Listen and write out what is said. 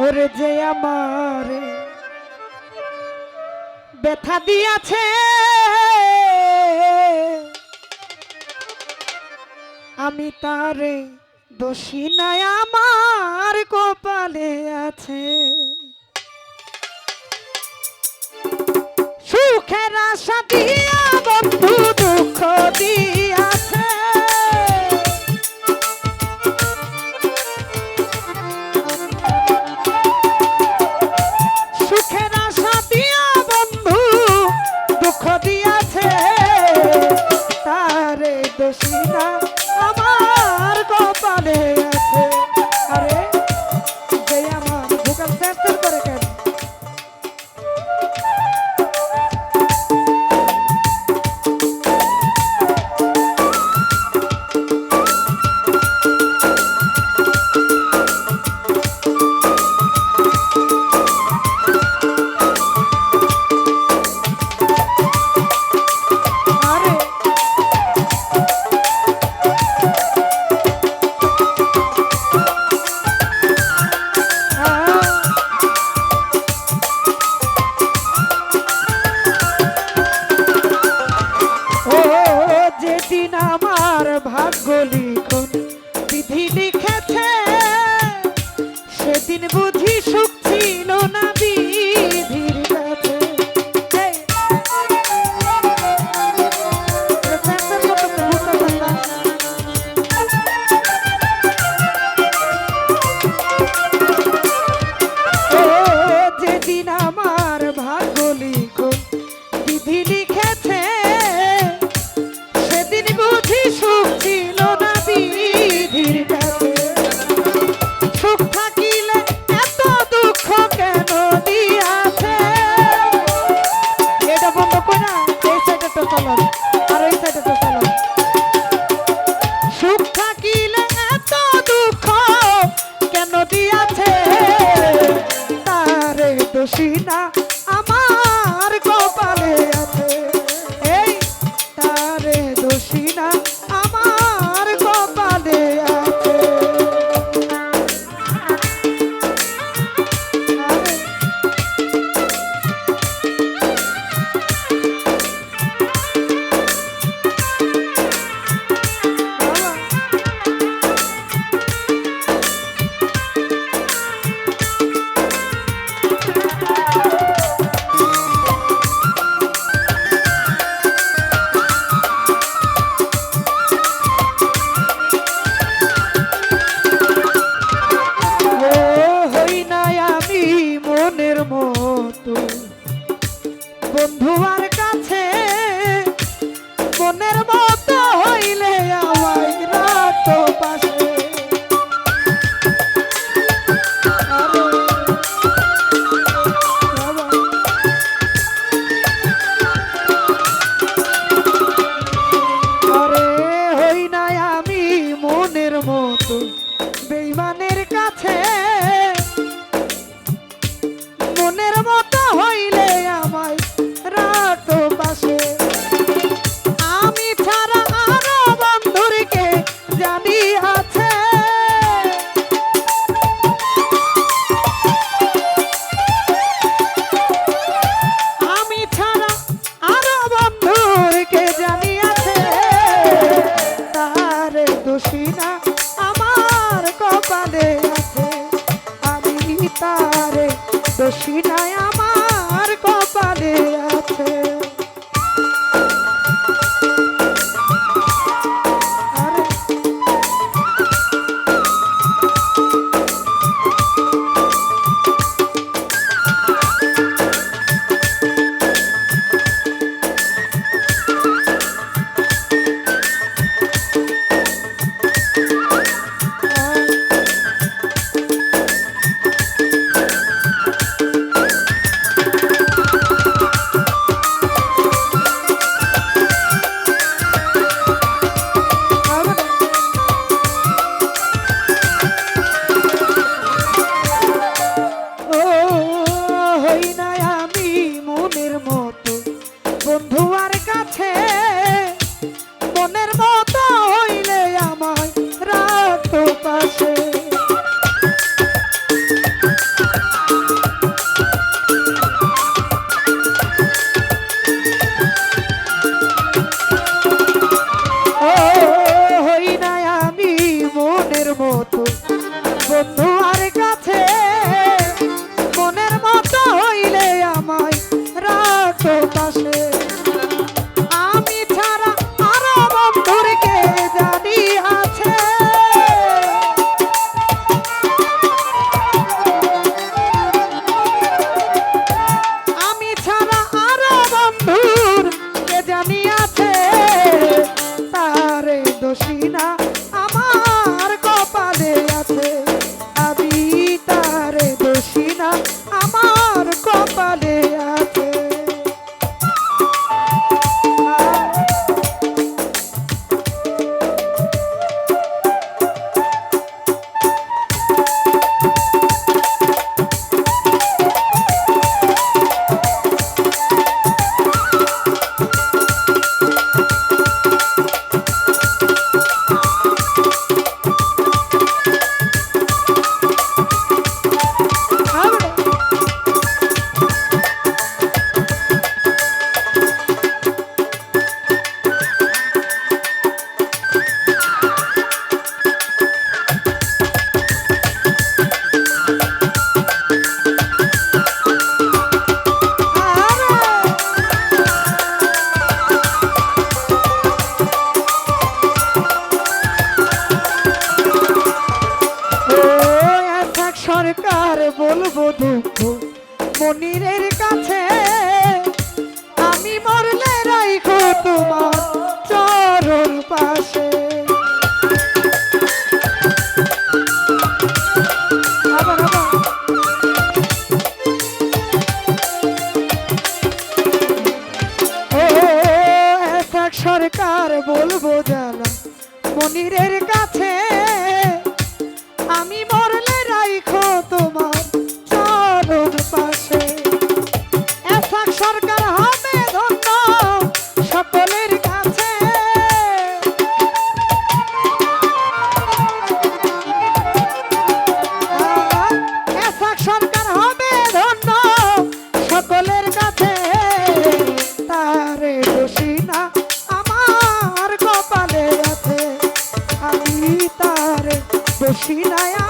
ওরে যে আমার ব্যথা দিয়াছে, আমি তারে দোষী নাই, আমার কপালে আছে। সুখের আশা দিয়ে Come বন্ধু আর বসি সরকার বলব জানা মনিরের কাছে শিলায়